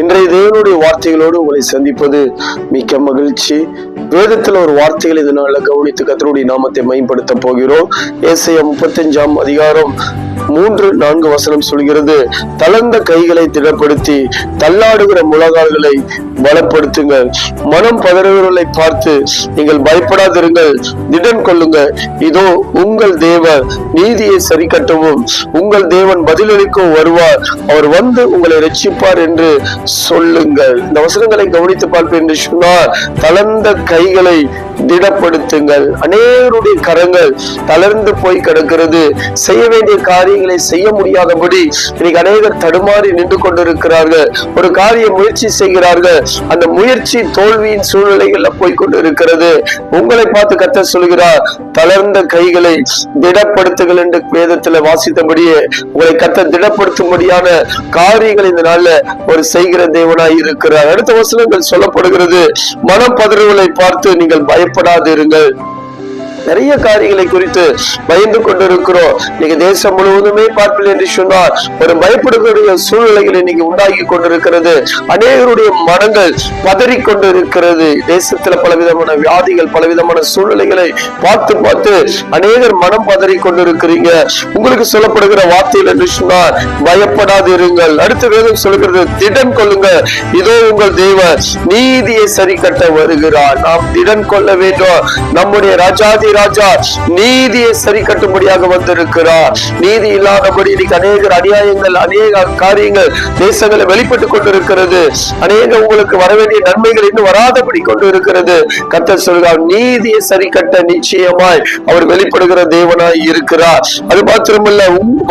இன்றைய தேவனுடைய வார்த்தைகளோடு உங்களை சந்திப்பது மிக்க மகிழ்ச்சி. வேதத்துல ஒரு வார்த்தைகள் இதனால கவனித்து கத்தருடைய நாமத்தை மேம்படுத்த போகிறோம். ஏசைய முப்பத்தஞ்சாம் அதிகாரம் மூன்று நான்கு வசனம் சொல்கிறது தளர்ந்த கைகளை திடப்படுத்தி தள்ளாடுகிற முழங்கால்களை பலப்படுத்துங்கள் மனம் பதறுகிறவர்களை பார்த்து நீங்கள் பயப்படாதிருங்கள். திடன் கொள்ளுங்க இதோ உங்கள் தேவன் நீதியை சரி கட்டவும் உங்கள் தேவன் பதிலளிக்கும் வருவார். அவர் வந்து உங்களை ரட்சிப்பார் என்று சொல்லுங்கள். இந்த வசனங்களை கவனித்து பார்ப்பேன் என்று சொன்னார் தளர்ந்த கைகளை திடப்படுத்துங்கள். அநேகருடைய கரங்கள் தளர்ந்து போய் கிடக்கிறது. செய்ய வேண்டிய காரியங்களை செய்ய முடியாதபடி இன்னைக்கு அநேகர் தடுமாறி நின்று கொண்டிருக்கிறார்கள். ஒரு காரியம் முயற்சி செய்கிறார்கள். அந்த முயற்சி தோல்வியின் சூழ்நிலைகள்ல போய்கொண்டு இருக்கிறது உங்களை பார்த்து கத்த சொல்கிறார் தளர்ந்த கைகளை திடப்படுத்துகள் என்று வேதத்துல வாசித்தபடியே உங்களை கத்த திடப்படுத்தும்படியான காரியங்கள் இந்த நாள்ல ஒரு செய்கிற தேவனாய் இருக்கிறார். அடுத்த வசனங்கள் சொல்லப்படுகிறது மனம் பதறுகளை பார்த்து நீங்கள் பயப்படாதிருங்கள். நிறைய காரியங்களை குறித்து பயந்து கொண்டிருக்கிறோம். இன்னைக்கு தேசம் முழுவதுமே பார்ப்பில் என்று சொன்னால் ஒரு பயப்படக்கூடிய சூழ்நிலைகள் இன்னைக்கு உண்டாகி கொண்டிருக்கிறது. அநேகருடைய மனங்கள் பதறி கொண்டிருக்கிறது தேசத்துல பலவிதமான வியாதிகள் பலவிதமான சூழ்நிலைகளை பார்த்து பார்த்து அநேகர் மனம் பதறி கொண்டிருக்கிறீங்க உங்களுக்கு சொல்லப்படுகிற வார்த்தையில் என்று சொன்னால் பயப்படாதிருங்கள். அடுத்த வேதம் சொல்லுகிறது திடன் கொள்ளுங்க இதோ உங்கள் தேவ நீதியை சரி கட்ட வருகிறார். நாம் திடன் கொள்ள வேண்டும். நம்முடைய ராஜாதி ராஜா நீதியை சரி கட்டும்படியாக வந்திருக்கிறார். நீதி இல்லாதபடி இன்னைக்கு அநேக அநியாயங்கள் அநேக காரியங்கள் தேசங்களை வெளிப்பட்டுக் கொண்டிருக்கிறது. அநேக உங்களுக்கு வர வேண்டிய நன்மைகள் இன்னும் வராதபடி கொண்டு இருக்கிறது கத்தர் சொல்கிறார் நீதியை சரி கட்ட நிச்சயமாய் அவர் வெளிப்படுகிற தேவனாய் இருக்கிறார். அது மாத்திரமல்ல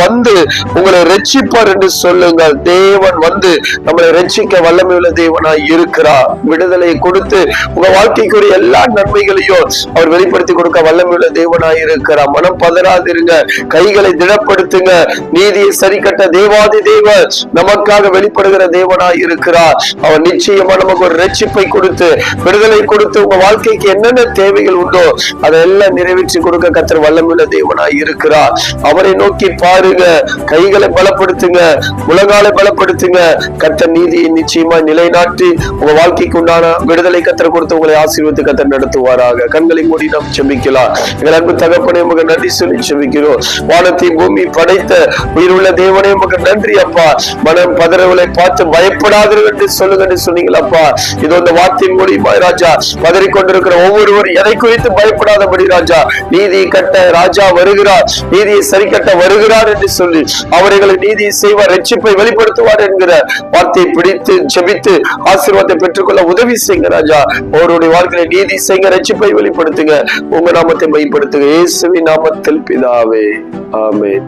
வந்து உங்களை ரட்சிப்பார் என்று சொல்லுங்கள். தேவன் வந்து நம்மளை ரட்சிக்க வல்லமையுள்ள தேவனாய் இருக்கிறார். விடுதலையை கொடுத்து உங்க வாழ்க்கைக்குரிய எல்லா நன்மைகளையும் அவர் வெளிப்படுத்தி கொடுக்க வல்லமையுள்ள தேவனாய் மனம் பதறாதிருங்க. கைகளை திடப்படுத்துங்க. நீதியை சரி கட்ட தேவாதி தேவ நமக்காக வெளிப்படுகிற தேவனாய் இருக்கிறார். அவர் நிச்சயமா நமக்கு ஒரு ரட்சிப்பை கொடுத்து விடுதலை கொடுத்து உங்க வாழ்க்கைக்கு என்னென்ன தேவைகள் உண்டோ அதெல்லாம் நிறைவேற்றி கொடுக்க கத்தர் வல்லமையுள்ள தேவனாய் இருக்கிறார். அவரை நோக்கி பாருங்க. கைகளை பலப்படுத்துங்க. உலகாலை பலப்படுத்துங்க. கத்தர் நீதியை நிச்சயமா நிலைநாட்டி உங்க வாழ்க்கைக்கு உண்டான விடுதலை கத்தர் கொடுத்து உங்களை ஆசீர்வத்து கத்தர் நடத்துவாராக. கண்களை மூடி நாம் செமிக்கலாம் எங்கள் அன்பு தகப்பனே உமக்கு நன்றி சொல்லி செபிக்கிறோம் வானத்தை பூமி படைத்த உயிருள்ள தேவனே உமக்கு நன்றி அப்பா. மனம் பதறவளை பார்த்து பயப்படாதீர்கள் என்று சொல்லுங்க என்று சொன்னீங்களப்பா இது இந்த வார்த்தையின் மூலியமா ராஜா பதறி கொண்டிருக்கிற ஒவ்வொருவரும் எதை குறித்து பயப்படாதபடி ராஜா. நீதி கட்ட ராஜா வருகிறார். நீதியை சரி கட்ட வருகிறார் என்று சொல்லி அவர்களை நீதி செய்வார் ரட்சிப்பை வெளிப்படுத்துவார் என்கிற வார்த்தையை பிடித்து ஜெபித்து ஆசீர்வாதத்தை பெற்றுக்கொள்ள உதவி செய்யுங்க ராஜா. அவருடைய வாழ்க்கையை நீதி செய்யுங்க ரட்சிப்பை வெளிப்படுத்துங்க. உங்க நாம நாமத்தை மைப்படுத்துங்க இயேசுவின் நாமத்தில் பிதாவே. ஆமேன்.